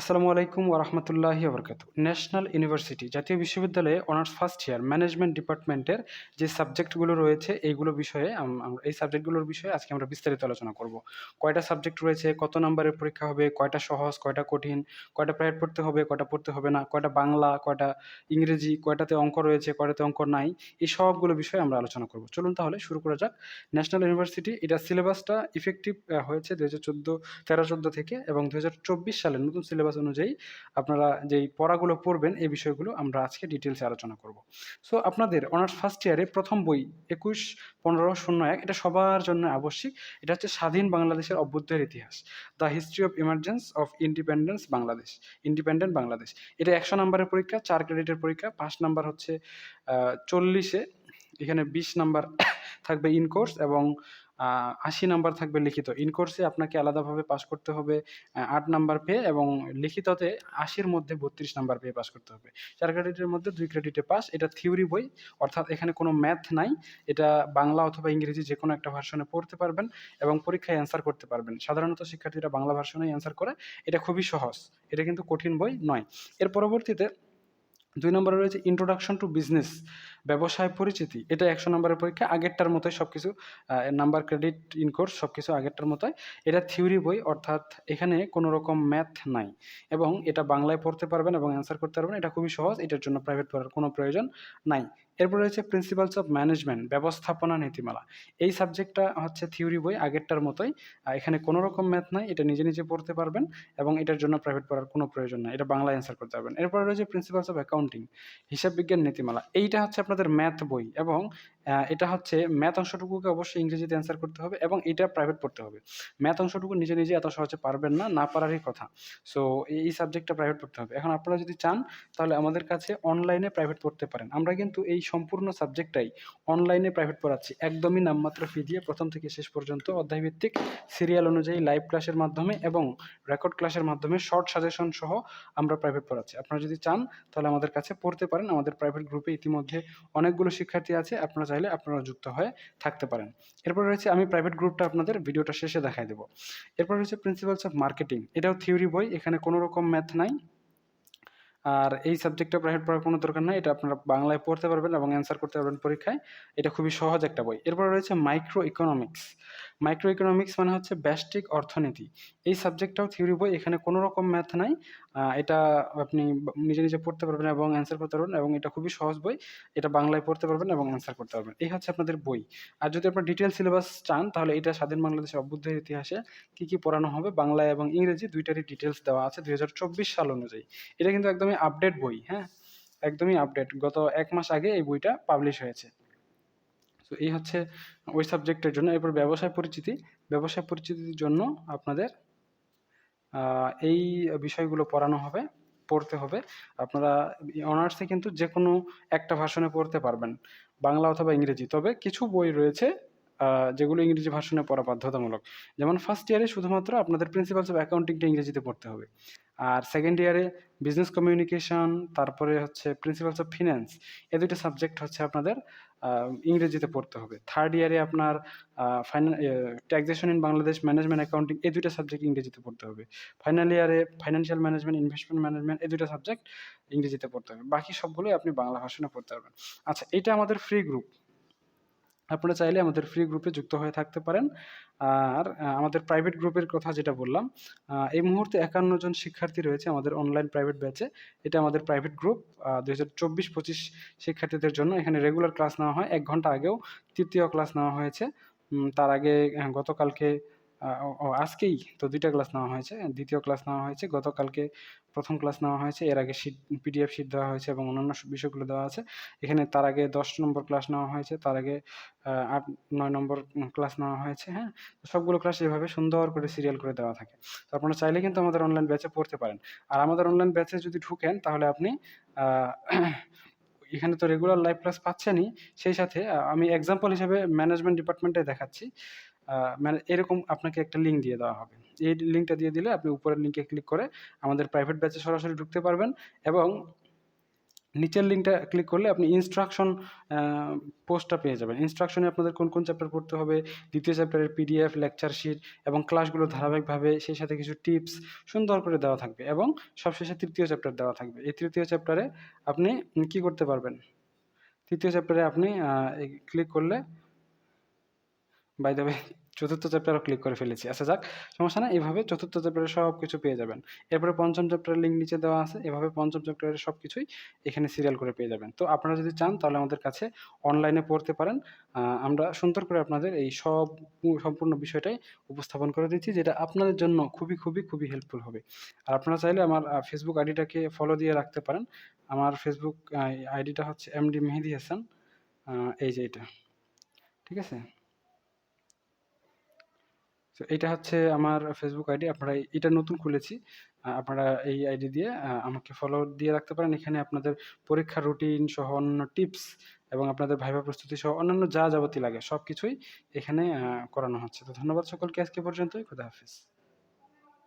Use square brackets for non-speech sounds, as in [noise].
আসসালামু আলাইকুম ওরহমতুল্লাহি বরকাত ন্যাশনাল ইউনিভার্সিটি, জাতীয় বিশ্ববিদ্যালয়ে অনার্স ফার্স্ট ইয়ার ম্যানেজমেন্ট ডিপার্টমেন্টের যে সাবজেক্টগুলো রয়েছে, এইগুলো বিষয়ে এই সাবজেক্টগুলোর বিষয়ে আজকে আমরা বিস্তারিত আলোচনা করব। কয়টা সাবজেক্ট রয়েছে, কত নম্বরের পরীক্ষা হবে, কয়টা সহজ, কয়টা কঠিন, কয়টা প্রাইভেট পড়তে হবে, কয়টা পড়তে হবে না, কয়টা বাংলা, কয়টা ইংরেজি, কয়টাতে অঙ্ক রয়েছে, কয়টাতে অঙ্ক নাই, এই সবগুলো বিষয়ে আমরা আলোচনা করব। চলুন তাহলে শুরু করা যাক। ন্যাশনাল ইউনিভার্সিটি, এটা সিলেবাসটা ইফেক্টিভ হয়েছে দু হাজার চোদ্দ, তেরো চোদ্দ থেকে এবং দু হাজার চব্বিশ সালের নতুন সিলেবাস অনুযায়ী আপনারা যেই পড়াগুলো পড়বেন, এই বিষয়গুলো আমরা আজকে ডিটেলসে আলোচনা করব। সো আপনাদের অনার্স ফার্স্ট ইয়ারে প্রথম বই একুশ, পনেরো, শূন্য, এক, এটা সবার জন্য আবশ্যিক। এটা হচ্ছে স্বাধীন বাংলাদেশের অভ্যুদয়ের ইতিহাস। The history of emergence of independence Bangladesh independent Bangladesh এটা একশো নম্বরের পরীক্ষা, চার ক্রেডিটের পরীক্ষা। পাঁচ নাম্বার হচ্ছে চল্লিশে। এখানে বিশ নাম্বার [coughs] থাকবে ইন কোর্স এবং আশি নাম্বার থাকবে লিখিত। ইন কোর্সে আপনাকে আলাদাভাবে পাস করতে হবে আট নাম্বার পেয়ে এবং লিখিততে আশির মধ্যে বত্রিশ নাম্বার পেয়ে পাস করতে হবে। চার ক্রেডিটের মধ্যে দুই ক্রেডিটে পাস এটা থিওরি বই, অর্থাৎ এখানে কোনো ম্যাথ নাই, এটা বাংলা অথবা ইংরেজি যে কোনো একটা ভার্সনে পড়তে পারবেন এবং পরীক্ষায় অ্যান্সার করতে পারবেন। সাধারণত শিক্ষার্থীরা বাংলা ভার্সনেই অ্যান্সার করে, এটা খুবই সহজ, এটা কিন্তু কঠিন বই নয়। এর পরবর্তীতে দুই নম্বরে রয়েছে ইন্ট্রোডাকশন টু বিজনেস ব্যবসায় পরিচিতি। এটা একশো নম্বরের পরীক্ষা, আগেরটার মতোই সব কিছু নাম্বার ক্রেডিট ইন কোর্স সব কিছু আগেরটার মতোই। এটা থিওরি বই, অর্থাৎ এখানে কোনো রকম ম্যাথ নাই। এবং এটা বাংলায় পড়তে পারবেন এবং অ্যান্সার করতে পারবেন। এটা খুবই সহজ, এটার জন্য প্রাইভেট পড়ার কোনো প্রয়োজন নাই। এরপর রয়েছে প্রিন্সিপালস অফ ম্যানেজমেন্ট ব্যবস্থাপনা নীতিমালা। এই সাবজেক্টটা হচ্ছে থিওরি বই, আগেরটার মতোই। এখানে কোনো রকম ম্যাথ নাই, এটা নিজে নিজে পড়তে পারবেন এবং এটার জন্য প্রাইভেট পড়ার কোনো প্রয়োজন নাই, এটা বাংলায় অ্যান্সার করতে পারবেন। এরপরে রয়েছে প্রিন্সিপালস অফ অ্যাকাউন্টিং হিসাব বিজ্ঞান নীতিমালা। এইটা হচ্ছে আপনাদের ম্যাথ বই এবং এটা হচ্ছে ম্যাথ অংশটুকুকে অবশ্যই ইংরেজিতে অ্যান্সার করতে হবে এবং এটা প্রাইভেট পড়তে হবে। ম্যাথ অংশটুকু নিজে নিজে এত সহজে পারবেন না না পারারই কথা। সো এই সাবজেক্টটা প্রাইভেট পড়তে হবে। এখন আপনারা যদি চান, তাহলে আমাদের কাছে অনলাইনে প্রাইভেট পড়তে পারেন। আমরা কিন্তু এই সম্পূর্ণ সাবজেক্টটাই অনলাইনে প্রাইভেট পড়াচ্ছি। একদমই নামমাত্র ফি দিয়ে প্রথম থেকে শেষ পর্যন্ত অধ্যায়ভিত্তিক সিরিয়াল অনুযায়ী লাইভ ক্লাসের মাধ্যমে এবং রেকর্ড ক্লাসের মাধ্যমে শর্ট সাজেশন সহ আমরা প্রাইভেট পড়াচ্ছি। আপনারা যদি চান, তাহলে আমাদের কাছে পড়তে পারেন। আমাদের প্রাইভেট গ্রুপে ইতিমধ্যে অনেকগুলো শিক্ষার্থী আছে। আপনারা চাইলে আপনারা যুক্ত হয়ে থাকতে পারেন। এরপর রয়েছে, আমি প্রাইভেট গ্রুপটা আপনাদের ভিডিওটা শেষে দেখাই দেবো। এরপর রয়েছে প্রিন্সিপালস অফ মার্কেটিং এটাও থিওরি বই। এখানে কোনো রকম ম্যাথ নাই। আর এই সাবজেক্টটা প্রাইভেট পড়ার কোনো দরকার নাই, এটা আপনারা বাংলায় পড়তে পারবেন এবং অ্যান্সার করতে পারবেন পরীক্ষায়। এটা খুবই সহজ একটা বই। এরপর রয়েছে মাইক্রো ইকোনমিক্স মাইক্রো ইকোনমিক্স মানে হচ্ছে ব্যাস্টিক অর্থনীতি। এই সাবজেক্টটাও থিওরি বই, এখানে কোনো রকম ম্যাথ নাই। এটা আপনি নিজে নিজে পড়তে পারবেন এবং অ্যান্সার করতে পারবেন এবং এটা খুবই সহজ বই। এটা বাংলায় পড়তে পারবেন এবং অ্যান্সার করতে পারবেন। এই হচ্ছে আপনাদের বই। আর যদি আপনার ডিটেল সিলেবাস চান, তাহলে এটা স্বাধীন বাংলাদেশের অভ্যুদয়ের ইতিহাসে কী কী পড়ানো হবে, বাংলায় এবং ইংরেজি দুইটারই ডিটেলস দেওয়া আছে দুই হাজার চব্বিশ সাল অনুযায়ী। এটা কিন্তু একদমই আপডেট বই হ্যাঁ? একদমই আপডেট গত এক মাস আগে এই বইটা পাবলিশ হয়েছে। তো এই হচ্ছে ওই সাবজেক্টের জন্য। এরপর ব্যবসায় পরিচিতি। ব্যবসায় পরিচিতির জন্য আপনাদের এই বিষয়গুলো পড়ানো হবে, পড়তে হবে। আপনারা অনার্সে কিন্তু যে কোনো একটা ভার্সনে পড়তে পারবেন, বাংলা অথবা ইংরেজি। তবে কিছু বই রয়েছে যেগুলো ইংরেজি ভার্সনে পড়া বাধ্যতামূলক। যেমন ফার্স্ট ইয়ারে শুধুমাত্র আপনাদের প্রিন্সিপালস অফ অ্যাকাউন্টিংটা ইংরেজিতে পড়তে হবে। আর সেকেন্ড ইয়ারে বিজনেস কমিউনিকেশন তারপরে হচ্ছে প্রিন্সিপালস অফ ফিন্যান্স এই দুটো সাবজেক্ট হচ্ছে আপনাদের ইংরেজিতে পড়তে হবে। থার্ড ইয়ারে আপনার taxation in Bangladesh management accounting এই দুইটা সাবজেক্ট ইংরেজিতে পড়তে হবে। ফাইনাল ইয়ারে ফাইন্যান্সিয়াল ম্যানেজমেন্ট ইনভেস্টমেন্ট ম্যানেজমেন্ট এই দুইটা সাবজেক্ট ইংরেজিতে পড়তে হবে। বাকি সবগুলোই আপনি বাংলা ভাষণে পড়তে পারবেন। আচ্ছা এটা আমাদের ফ্রি গ্রুপ আপনারা চাইলে আমাদের ফ্রি গ্রুপে যুক্ত হয়ে থাকতে পারেন। আর আমাদের প্রাইভেট গ্রুপের কথা যেটা বললাম এই মুহূর্তে একান্ন জন শিক্ষার্থী রয়েছে আমাদের অনলাইন প্রাইভেট ব্যাচে এটা আমাদের প্রাইভেট গ্রুপ দু হাজার চব্বিশ পঁচিশ শিক্ষার্থীদের জন্য। এখানে রেগুলার ক্লাস নেওয়া হয়। এক ঘণ্টা আগেও তৃতীয় ক্লাস নেওয়া হয়েছে। তার আগে গতকালকে ও- আজকেই তো দুইটা ক্লাস নেওয়া হয়েছে। দ্বিতীয় ক্লাস নেওয়া হয়েছে, গতকালকে প্রথম ক্লাস নেওয়া হয়েছে, এর আগে শীট পিডিএফ শীট দেওয়া হয়েছে এবং অন্যান্য বিষয়গুলো দেওয়া আছে। এখানে তার আগে দশ নম্বর ক্লাস নেওয়া হয়েছে, তার আগে আট, নয় নম্বর ক্লাস নেওয়া হয়েছে হ্যাঁ? সবগুলো ক্লাস এভাবে সুন্দর করে সিরিয়াল করে দেওয়া থাকে। তো আপনারা চাইলে কিন্তু আমাদের অনলাইন ব্যাচে পড়তে পারেন। আর আমাদের অনলাইন ব্যাচে যদি ঢুকেন, তাহলে আপনি এখানে তো রেগুলার লাইভ ক্লাস পাচ্ছেনই, সেই সাথে আমি এক্সাম্পল হিসেবে ম্যানেজমেন্ট ডিপার্টমেন্টে দেখাচ্ছি। মানে এরকম আপনাকে একটা লিঙ্ক দিয়ে দেওয়া হবে। এই লিঙ্কটা দিয়ে দিলে আপনি উপরের লিঙ্কে ক্লিক করে আমাদের প্রাইভেট ব্যাচে সরাসরি ঢুকতে পারবেন এবং নিচের লিঙ্কটা ক্লিক করলে আপনি ইনস্ট্রাকশন পোস্টটা পেয়ে যাবেন। ইনস্ট্রাকশনে আপনাদের কোন কোন চ্যাপ্টার পড়তে হবে, দ্বিতীয় চ্যাপ্টারের পিডিএফ লেকচার শিট এবং ক্লাসগুলো ধারাবাহিকভাবে সেই সাথে কিছু টিপস সুন্দর করে দেওয়া থাকবে এবং সবশেষে তৃতীয় চ্যাপ্টার দেওয়া থাকবে। এই তৃতীয় চ্যাপ্টারে আপনি কি করতে পারবেন? তৃতীয় চ্যাপ্টারে আপনি ক্লিক করলে বাই দ্য ওয়ে চতুর্থ চ্যাপ্টারও ক্লিক করে ফেলেছি। আচ্ছা যাক, সমস্যা না এভাবে চতুর্থ চ্যাপ্টারে সব কিছু পেয়ে যাবেন। এরপরে পঞ্চম চ্যাপ্টারের লিঙ্ক নিচে দেওয়া আছে, এভাবে পঞ্চম চ্যাপ্টারের সব কিছুই এখানে সিরিয়াল করে পেয়ে যাবেন। তো আপনারা যদি চান, তাহলে আমাদের কাছে অনলাইনে পড়তে পারেন। আমরা সুন্দর করে আপনাদের এই সব সম্পূর্ণ বিষয়টাই উপস্থাপন করে দিচ্ছি, যেটা আপনাদের জন্য খুবই খুবই খুবই হেল্পফুল হবে। আর আপনারা চাইলে আমার ফেসবুক আইডিটাকে ফলো দিয়ে রাখতে পারেন। আমার ফেসবুক আইডিটা হচ্ছে এমডি মেহেদি হাসান। এই যে এটা। ঠিক আছে? তো এটা হচ্ছে আমার ফেসবুক আইডি আপনারা এটা নতুন খুলেছি। আপনারা এই আইডি দিয়ে আমাকে ফলো দিয়ে রাখতে পারেন। এখানে আপনাদের পরীক্ষার রুটিন সহ অন্যান্য টিপস এবং আপনাদের ভাইবা প্রস্তুতি সহ অন্যান্য যা যাবতীয় লাগে সব কিছুই এখানে করানো হচ্ছে। তো ধন্যবাদ সকলকে আজকে পর্যন্তই। খুদা হাফিজ।